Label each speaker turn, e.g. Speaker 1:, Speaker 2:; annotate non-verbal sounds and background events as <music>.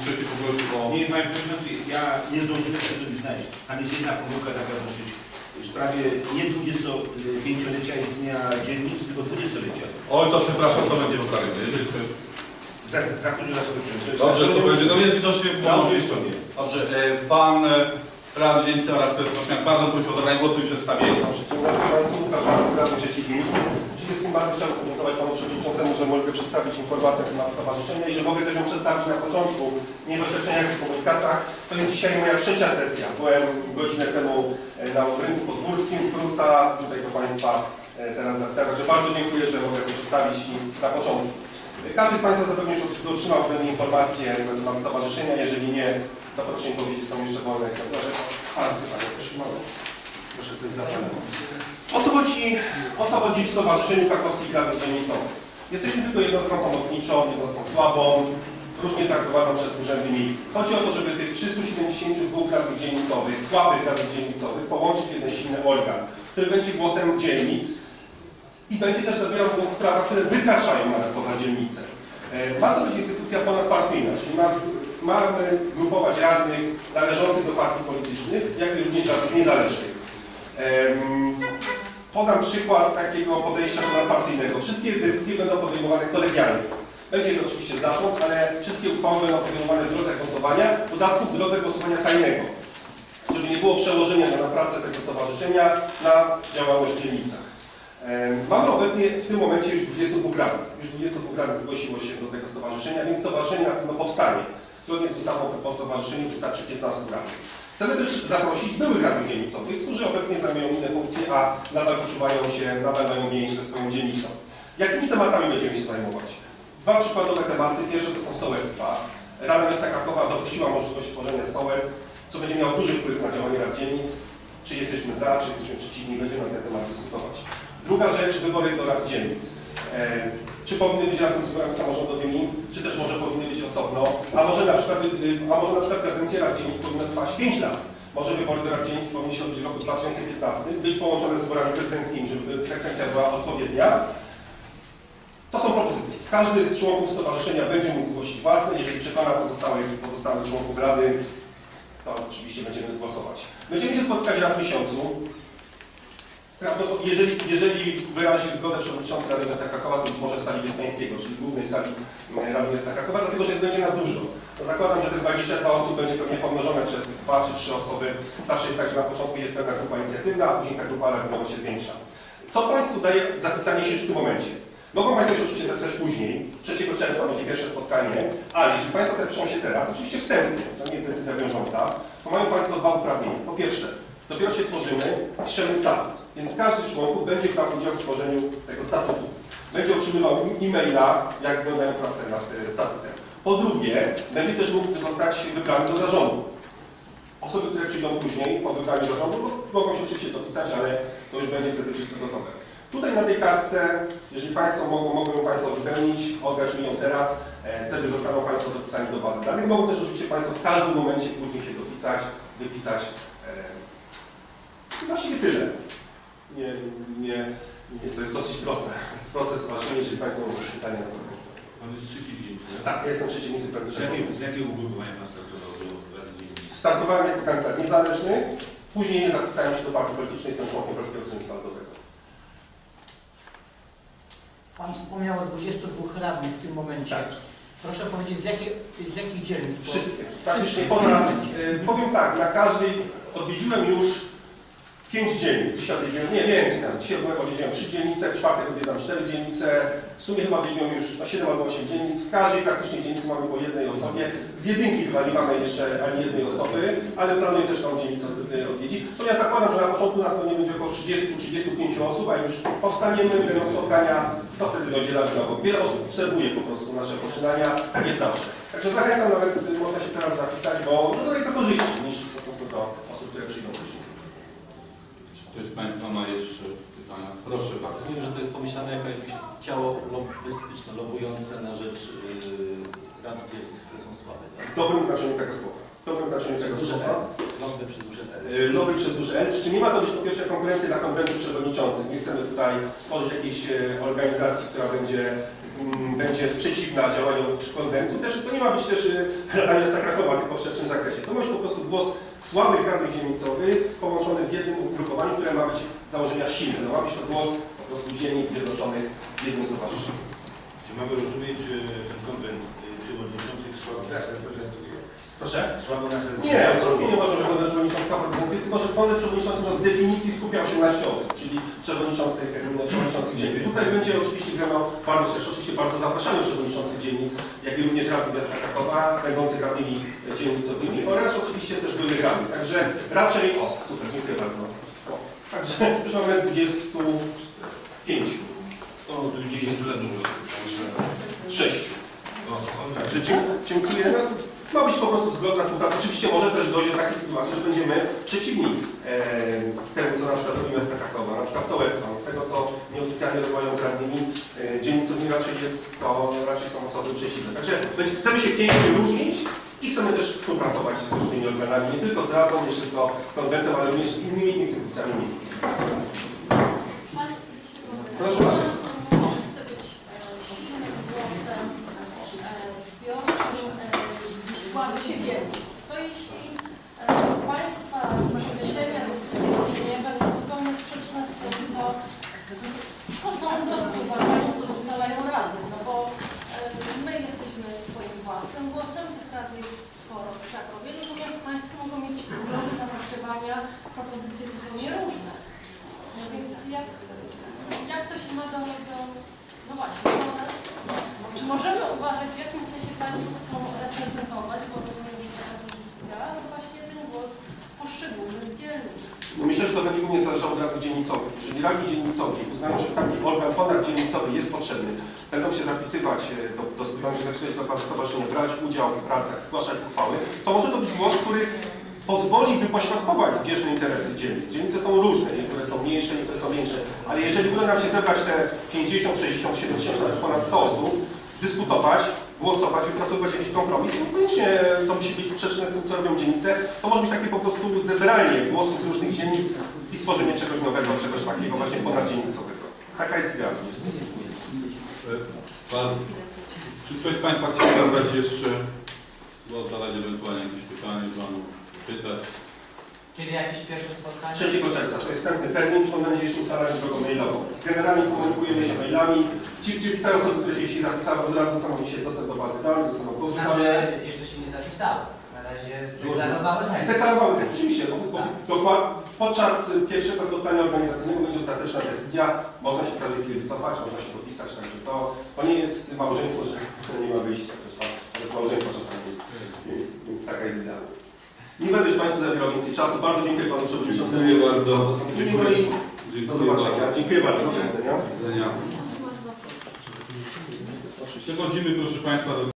Speaker 1: Trzeci poprosił o...
Speaker 2: Nie, panie przewodniczący, ja nie zdążyłem tego znaleźć. Tam jest jedna pomyłka taka dosyć w sprawie nie 25-lecia istnienia dzielnic, tylko 20-lecia.
Speaker 1: Oj, to przepraszam, to będzie poprawione. Jeżeli to...
Speaker 2: Zakurzy na sobie.
Speaker 1: Dobrze, to będzie, no jest widocznie...
Speaker 2: Stronie.
Speaker 1: Dobrze, e, pan e, radny dzielnicy oraz Piotrowniak, bardzo prosił o zabranie głosu i przedstawienie.
Speaker 3: Dobry Państwu, Łukasz Marek, radny trzeciej dzielnicy. Bardzo chciałbym podziękować Panu Przewodniczącemu, że mogę przedstawić informację na temat stowarzyszenia i że mogę też ją przedstawić na początku, nie w oświadczeniach i komunikatach. To jest dzisiaj moja trzecia sesja. Byłem godzinę temu e, na rynku podgórskim Prusa, tutaj do Państwa e, teraz. Także bardzo dziękuję, że mogę to przedstawić na początku. E, Każdy z Państwa zapewne już otrzymał mnie informacje na temat stowarzyszenia. Jeżeli nie, to proszę mi powiedzieć, są jeszcze wolne egzemplarze. A, bardzo. Proszę, to. O co chodzi, o co chodzi w Stowarzyszeniu Krakowskich Radnych Dzielnicowych? Jesteśmy tylko jednostką pomocniczą, jednostką słabą, różnie traktowaną przez urzędy miejskie. Chodzi o to, żeby tych 372 radnych dzielnicowych, słabych radnych dzielnicowych połączyć w jeden silny organ, który będzie głosem dzielnic i będzie też zabierał głos w sprawach, które wykraczają nawet poza dzielnicę. E, Ma to być instytucja ponadpartyjna, czyli ma, mamy grupować radnych należących do partii politycznych, jak i również radnych niezależnych. Podam przykład takiego podejścia ponadpartyjnego. Wszystkie decyzje będą podejmowane kolegialnie. Będzie to oczywiście zarząd, ale wszystkie uchwały będą podejmowane w drodze głosowania, w dodatku w drodze głosowania tajnego, żeby nie było przełożenia na pracę tego stowarzyszenia na działalność w dzielnicach. Mamy obecnie w tym momencie już 22 radnych. Już 22 radnych zgłosiło się do tego stowarzyszenia, więc stowarzyszenie na pewno powstanie. Zgodnie z ustawą o stowarzyszeniu wystarczy 15 radnych. Chcemy też zaprosić byłych radnych dzielnicowych, którzy obecnie zajmują inne funkcje, a nadal poczuwają się, nadal mają ze swoją dzielnicą. Jakimi tematami będziemy się zajmować? Dwa przykładowe tematy. Pierwsze to są sołectwa. Rada Miasta Krakowa dopuściła możliwość tworzenia sołectw, co będzie miało duży wpływ na działanie rad dzielnic. Czy jesteśmy za, czy jesteśmy przeciwni, będziemy na ten temat dyskutować. Druga rzecz, wybory do rad dzielnic. E, czy powinny być razem z wyborami samorządowymi, czy też może powinny być osobno, a może na przykład, y, a może na przykład kadencja rad dzielnic powinna trwać 5 lat. Może wybory do rad dzielnic powinny się odbyć w roku 2015, być połączone z wyborami prezydenckimi, żeby frekwencja była odpowiednia. To są propozycje. Każdy z członków stowarzyszenia będzie mógł zgłosić własne. Jeżeli przekona pozostałych, pozostałych członków rady, to oczywiście będziemy głosować. Będziemy się spotykać raz w miesiącu. Jeżeli, jeżeli wyrazi zgodę przewodniczący Rady Miasta Krakowa, to być może w sali Wietnańskiego, czyli głównej sali mm, Rady Miasta Krakowa, dlatego że będzie nas dużo. Zakładam, że te 22 osób będzie pewnie pomnożone przez 2 czy 3 osoby. Zawsze jest tak, że na początku jest pewna grupa inicjatywna, a później ta grupa lawinowo się zwiększa. Co Państwu daje zapisanie się już w tym momencie? Mogą Państwo się oczywiście zapisać później. 3 czerwca będzie pierwsze spotkanie, ale jeśli Państwo zapiszą się teraz, oczywiście wstępnie, to nie jest decyzja wiążąca, to mają Państwo dwa uprawnienia. Po pierwsze, dopiero się tworzymy, piszemy statut, więc każdy z członków będzie brał udział w tworzeniu tego statutu. Będzie otrzymywał e-maila, jak wyglądają prace nad e, statutem. Po drugie, będzie też mógł zostać wybrany do zarządu. Osoby, które przyjdą później po wybraniu zarządu, mogą się oczywiście dopisać, ale to już będzie wtedy wszystko gotowe. Tutaj na tej kartce, jeżeli Państwo mogą, mogą Państwo wypełnić, oddać mi ją teraz, e, wtedy zostaną Państwo dopisani do bazy danych. Mogą też oczywiście Państwo w każdym momencie później się dopisać, wypisać. I właściwie tyle. Nie, nie, nie, to jest dosyć proste. <laughs> Proste stowarzyszenie, jeżeli Państwo mają jakieś pytania.
Speaker 2: Pan jest trzeci dzień, nie?
Speaker 3: Tak, ja jestem przeciwnicy
Speaker 2: Z
Speaker 3: pewnego.
Speaker 2: jakiego, z jakiego ugrupowania Pan startował do Rady?
Speaker 3: Startowałem jako kandydat niezależny, później nie zapisałem się do partii politycznej, jestem członkiem Polskiego Stronnictwa Ludowego.
Speaker 4: Pan wspomniał o 22 radnych w tym momencie.
Speaker 3: Tak.
Speaker 4: Proszę powiedzieć, z, z jakich dzielnic? Bo-
Speaker 3: Wszystkie. Praktycznie
Speaker 4: Wszystkie momencie.
Speaker 3: y, powiem tak, na każdej odwiedziłem już pięć dzielnic. Dzisiaj odwiedziłem, nie więcej nawet. Dzisiaj byłem odwiedziłem trzy dzielnice, w czwartek odwiedzam cztery dzielnice. W sumie chyba odwiedziłem już na 7 albo 8 dzielnic. W każdej praktycznie dzielnicy mamy po jednej osobie. Z jedynki chyba nie mamy jeszcze ani jednej osoby, ale planuję też tą dzielnicę odwiedzić. To ja zakładam, że na początku nas pewnie będzie około 30-35 osób, a już powstaniemy, będą spotkania, to wtedy dojdzie lawinowo. Wiele osób obserwuje po prostu nasze poczynania, tak jest zawsze. Także zachęcam nawet, można się teraz zapisać, bo to daje to korzyści niż w stosunku do osób, które przyjdą później.
Speaker 1: Ktoś z Państwa ma jeszcze pytania? Proszę bardzo.
Speaker 5: Rozumiem, że to jest pomyślane jako jakieś ciało lobbystyczne, lobujące na rzecz yy, rad dzielnic, które są słabe, tak?
Speaker 3: W dobrym znaczeniu tego słowa. W dobrym znaczeniu tego
Speaker 5: duże
Speaker 3: słowa.
Speaker 5: Lobby przez duże L.
Speaker 3: Y, Lobby przez duże L. Czy nie ma to być po pierwsze konkurencji dla konwentu przewodniczących? Nie chcemy tutaj tworzyć jakiejś e, organizacji, która będzie mm, będzie przeciwna działaniu konwentu, też to nie ma być też y, <laughs> Rada Miasta Krakowa, tylko w szerszym zakresie. To ma być po prostu głos słabych radnych dzielnicowych połączony w jednym ugrupowaniu, które ma być z założenia silne. No, ma być to głos po prostu dzielnic zjednoczonych w jednym stowarzyszeniu.
Speaker 2: Czy mamy rozumieć, że ten konwent y, przewodniczących słabo nas reprezentuje?
Speaker 3: Proszę?
Speaker 2: Słabo nas reprezentuje.
Speaker 3: Nie, absolutnie nie uważam, że konwent przewodniczący reprezentuje, tylko że konwent przewodniczący no, z definicji skupia 18 osób, czyli przewodniczących, e, przewodniczących dzielnic. Tutaj będzie oczywiście gremiał bardzo szerszy, oczywiście bardzo zapraszamy przewodniczących dzielnic, jak i również radnych miasta Krakowa, będących radnymi dzielnicowymi oraz oczywiście też radnych. Także raczej, o super, dziękuję bardzo. O, także już mamy 25,
Speaker 2: O, tu już 10 lat dużo.
Speaker 3: 6.
Speaker 2: O, o,
Speaker 3: Także dziękuję. No, ma być po prostu zgodna współpraca. Oczywiście może też dojść do takiej sytuacji, że będziemy przeciwni e, temu, co na przykład robi miasta Krakowa, na przykład sołectwo. Z tego, co nieoficjalnie rozmawiają z radnymi e, dzielnicowymi, raczej jest to, raczej są osoby przeciwne. Także chcemy się pięknie różnić i chcemy też współpracować z różnymi organami, nie tylko z Radą, nie tylko z konwentem, ale również z innymi instytucjami miejskimi. Proszę bardzo.
Speaker 6: Chcę być e, silnym głosem e, zbiorczym, e, sławy się dzielnic. Co jeśli e, Państwa przemyślenia, decyzje nie będą zupełnie sprzeczne z tym, co, co sądzą, co uważają, co ustalają rady? No bo e, my jesteśmy swoim własnym głosem, tych rad jest sporo w Krakowie, natomiast Państwo mogą mieć poglądy napasztywania, propozycje zupełnie różne. No więc jak, jak to się ma do, do, no właśnie, do nas? Czy uważać, w jakim sensie Państwo chcą reprezentować, bo rozumiem, że taka no właśnie ten głos poszczególnych dzielnic.
Speaker 3: Myślę, że to będzie głównie zależało od radnych dzielnicowych. Jeżeli radni dzielnicowi uznają, że taki organ ponaddzielnicowy jest potrzebny, będą się zapisywać e, do, do, będą się zapisywać do stowarzyszenia, brać udział w pracach, zgłaszać uchwały, to może to być głos, który pozwoli wypośrodkować zbieżne interesy dzielnic. Dzielnice są różne, niektóre są mniejsze, niektóre są większe, ale jeżeli uda nam się zebrać te 50, 60, 70, nawet ponad 100 osób, dyskutować, głosować, wypracowywać jakiś kompromis, niekoniecznie to musi być sprzeczne z tym, co robią dzielnice, to może być takie po prostu zebranie głosów z różnych dzielnic i stworzenie czegoś nowego, czegoś takiego właśnie ponaddzielnicowego. Taka jest idea.
Speaker 1: Pan, czy ktoś z Państwa chciał zabrać jeszcze głos, zadać ewentualnie jakieś pytanie, Panu pytać?
Speaker 4: Kiedy jakieś pierwsze spotkanie?
Speaker 3: 3 czerwca to jest następny termin, on będzie jeszcze ustalany drogą mailową. Generalnie komunikujemy się mailami. Ci, ci, te osoby, które się dzisiaj zapisały, od razu dostaną dzisiaj dostęp do bazy danych, dostaną głos.
Speaker 4: Znaczy, jeszcze się nie zapisało. Na razie zdeklarowały chęć.
Speaker 3: Zdeklarowały tak, rzeczywiście, bo, bo, dokład, podczas pierwszego spotkania organizacyjnego będzie ostateczna decyzja, można się w każdej chwili wycofać, można się podpisać, także to, to nie jest małżeństwo, że <laughs> nie ma wyjścia, też ma, małżeństwo czasami jest, więc, więc taka jest idea. Nie będę już Państwu zabierał więcej czasu, bardzo dziękuję Panu Przewodniczącemu.
Speaker 1: Dziękuję bardzo.
Speaker 3: No i do
Speaker 1: Dziękuję
Speaker 3: zobaczenia,
Speaker 1: bardzo.
Speaker 3: dziękuję bardzo, do widzenia.
Speaker 1: Do widzenia. Przechodzimy, proszę Państwa, do